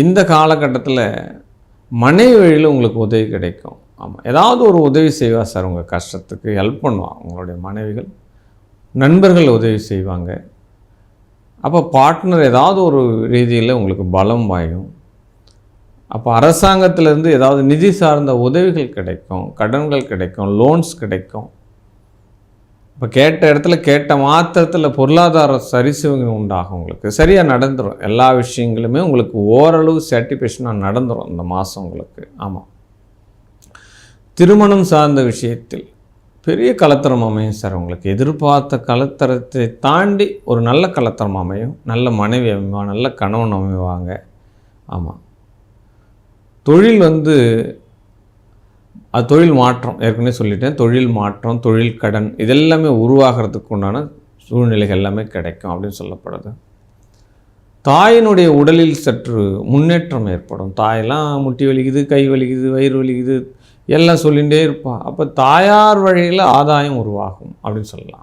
இந்த காலகட்டத்தில் மனைவி வழியில் உங்களுக்கு உதவி கிடைக்கும். ஆமாம் ஏதாவது ஒரு உதவி செய்வா சார். உங்கள் கஷ்டத்துக்கு ஹெல்ப் பண்ணுவான் உங்களுடைய மனைவிகள் நண்பர்கள் உதவி செய்வாங்க. அப்போ பார்ட்னர் ஏதாவது ஒரு ரீதியில் உங்களுக்கு பலம் வாயும் அப்போ அரசாங்கத்திலேருந்து ஏதாவது நிதி சார்ந்த உதவிகள் கிடைக்கும். கடன்கள் கிடைக்கும். லோன்ஸ் கிடைக்கும். இப்போ கேட்ட இடத்துல கேட்ட மாத்திரத்தில் பொருளாதார சரிசுவங்க உண்டாகும் உங்களுக்கு. சரியாக நடந்துடும் எல்லா விஷயங்களுமே உங்களுக்கு ஓரளவு சாட்டிஸ்ஃபேக்ஷனாக நடந்துடும் இந்த மாதம் உங்களுக்கு. ஆமாம் திருமணம் சார்ந்த விஷயத்தில் பெரிய கலத்தரம் அமையும் சார் உங்களுக்கு. எதிர்பார்த்த கலத்தரத்தை தாண்டி ஒரு நல்ல கலத்தரம் அமையும். நல்ல மனைவி அமைவாங்க நல்ல கணவன் அமைவாங்க. ஆமாம் தொழில் வந்து அது தொழில் மாற்றம் ஏற்கனவே சொல்லிட்டேன். தொழில் மாற்றம் தொழில் கடன் இதெல்லாமே உருவாகிறதுக்கு உண்டான சூழ்நிலைகள் எல்லாமே கிடைக்கும் அப்படின்னு சொல்லப்படுது. தாயினுடைய உடலில் சற்று முன்னேற்றம் ஏற்படும். தாயெல்லாம் முட்டி வலிக்குது கை வலிக்குது வயிறு வலிக்குது எல்லாம் சொல்லிகிட்டே இருப்பாள் அப்போ தாயார் வழியில் ஆதாயம் உருவாகும் அப்படின்னு சொல்லலாம்.